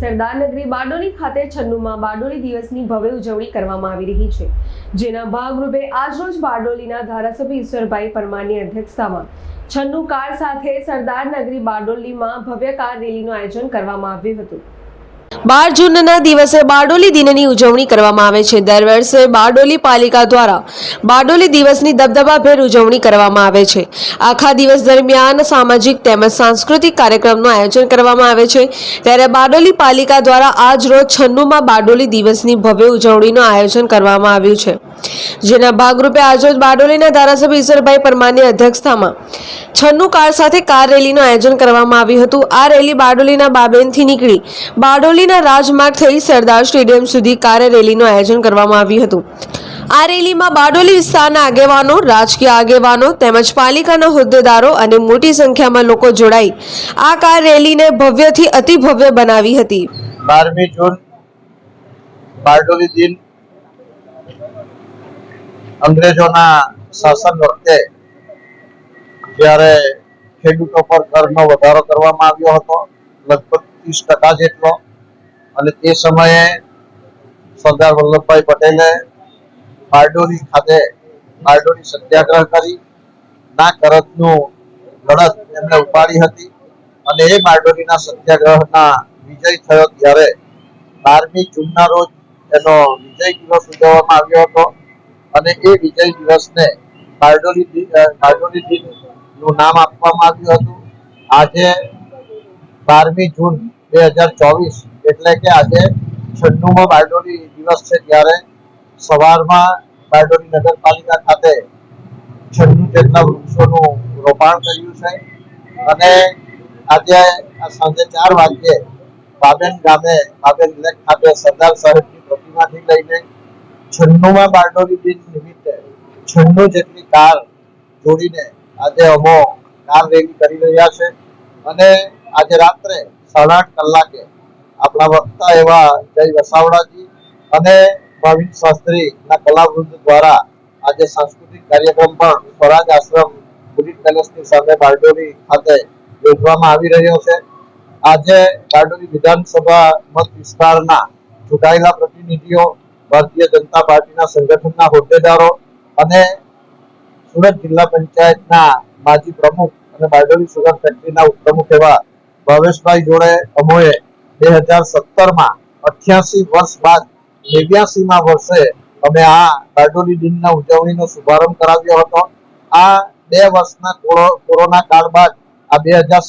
સરદારનગરી બારડોલી ખાતે છન્નુમાં બારડોલી દિવસની ભવ્ય ઉજવણી કરવામાં આવી રહી છે. જેના ભાગરૂપે આજરોજ બારડોલીના ધારાસભ્ય ઈશ્વરભાઈ પરમારની અધ્યક્ષતામાં છન્નુ કાર સાથે સરદારનગરી બારડોલીમાં ભવ્ય કાર રેલીનું આયોજન કરવામાં આવ્યું હતું. બાર જૂનના દિવસે બારડોલી દિનની ઉજવણી કરવામાં આવે છે. દર વર્ષે બારડોલી પાલિકા દ્વારા બારડોલી દિવસની દબદબાભેર ઉજવણી કરવામાં આવે છે. આખા દિવસ દરમિયાન સામાજિક તેમજ સાંસ્કૃતિક કાર્યક્રમનું આયોજન કરવામાં આવે છે. ત્યારે બારડોલી પાલિકા દ્વારા આજ રોજ છન્નુમાં બારડોલી દિવસની ભવ્ય ઉજવણીનું આયોજન કરવામાં આવ્યું છે. જેના ભાગરૂપે આજરોજ બારડોલીના ધારાસભ્ય ઈશ્વરભાઈ પરમારની અધ્યક્ષતામાં છન્નું કાર સાથે કાર રેલીનું આયોજન કરવામાં આવ્યું હતું. આ રેલી બારડોલીના બાબેનથી નીકળી બારડોલીના રાજમાર્ગ થઈ સરદાર સ્ટેડિયમ સુધી કાર રેલીનું આયોજન કરવામાં આવ્યું હતું. આ રેલીમાં બારડોલી વિસ્તારના આગેવાનો, રાજકીય આગેવાનો તેમજ પાલિકાના હોદ્દેદારો અને મોટી સંખ્યામાં લોકો જોડાઈ આ કાર રેલીને ભવ્યથી અતિ ભવ્ય બનાવી હતી. બારમી જૂન બારડોલી દિન અંગ્રેજોના શાસન વખતે જ્યારે ખેડૂતો પર કરનો વધારો કરવામાં આવ્યો હતો, લગભગ ત્રીસ ટકા જેટલો. અને તે સમયે સરદાર વલ્લભભાઈ પટેલે બારડોલી ખાતે બારડોલી સત્યાગ્રહ કરી, ના કરતનું લડત એમણે ઉપાડી હતી. અને એ બારડોલીના સત્યાગ્રહના વિજય થયો ત્યારે બારમી જૂનના રોજ એનો વિજય દિવસ ઉજવવામાં આવ્યો હતો. અને એ વિજય દિવસને બારડોલી બારડોલી દિનનું નામ આપવામાં આવ્યું હતું. આજે બારમી જૂન બે હજાર ચોવીસ, એટલે કે આજે છન્નુમો બારડોલી દિવસ છે ત્યારે સવારમાં બારડોલી નગરપાલિકા ખાતે છન્નું જેટલા વૃક્ષોનું રોપાણ કર્યું છે. અને આજે સાંજે ચાર વાગ્યે બાબેન ગામે, બાબેન લેક ખાતે સરદાર સાહેબની પ્રતિમાથી લઈને છન્નુમાં બારડોલી દિન નિમિત્તે છન્નું જેટલી કાર જોડીને આજે અમો કાર રેલી કરી રહ્યા છે અને આજે રાત્રે સાડા આઠ કલાકે આપણા વક્તા એવા જય વસાવડાજી અને ભાવિન શાસ્ત્રી ના કલાવૃંદ દ્વારા આજે સાંસ્કૃતિક કાર્યક્રમ પણ સ્વરાજ આશ્રમ પુલિત પેલેસની સામે બારડોલી ખાતે યોજવામાં આવી રહ્યો છે. આજે બારડોલી વિધાનસભા મત વિસ્તારના ચૂંટાયેલા પ્રતિનિધિઓ ભારતીય જનતા પાર્ટીના સંગઠનના હોદ્દેદારો અને સુરત જિલ્લા પંચાયતના માજી પ્રમુખ અને બારડોલી સુગર ફેક્ટરીના ઉપપ્રમુખ એવા ભાવેશભાઈ જોડે અમોએ બે હજાર સત્તરમાં અઠ્યાસી વર્ષ બાદ નેવ્યાસીમાં વર્ષે અમે આ બારડોલી દિનના ઉજવણીનો શુભારંભ કરાવ્યો હતો. આ બે વર્ષના કોરોના કાળ બાદ આ બે હજાર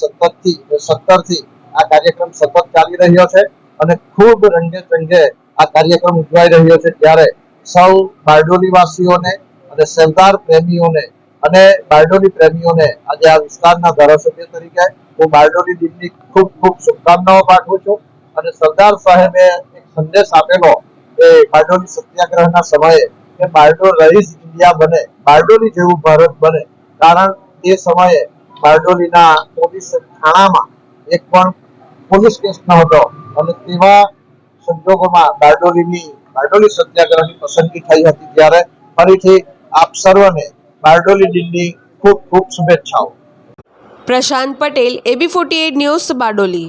સત્તરથી આ કાર્યક્રમ સતત ચાલી રહ્યો છે અને ખૂબ રંગે ચંગે આ કાર્યક્રમ ઉજવાઈ રહ્યો છે ત્યારે સૌ બારડોલી વાસીઓને અને સરદાર પ્રેમીઓને અને બારડોલી પ્રેમીઓને આજે આ વિસ્તારના ધારાસભ્ય તરીકે હું બારડોલી દિનની ખૂબ ખૂબ શુભકામનાઓ પાઠવું છું અને સરદાર સાહેબે એક સંદેશ આપેલો એ બારડોલી સત્યાગ્રહના સમયે કે બારડોલ રહીશ ઇન્ડિયા બને, બારડોલી જેવું ભારત બને. કારણ તે સમયે બારડોલીના પોલીસ થાણામાં એક પણ પોલીસ કેસ ન હતો અને તેવા સંજોગોમાં બારડોલીની, બારડોલી સત્યાગ્રહની પસંદગી થઈ હતી ત્યારે ફરીથી આપ સર્વને બારડોલી દિનની ખૂબ ખૂબ શુભેચ્છાઓ. Prashant Patel A B forty news Bardoli.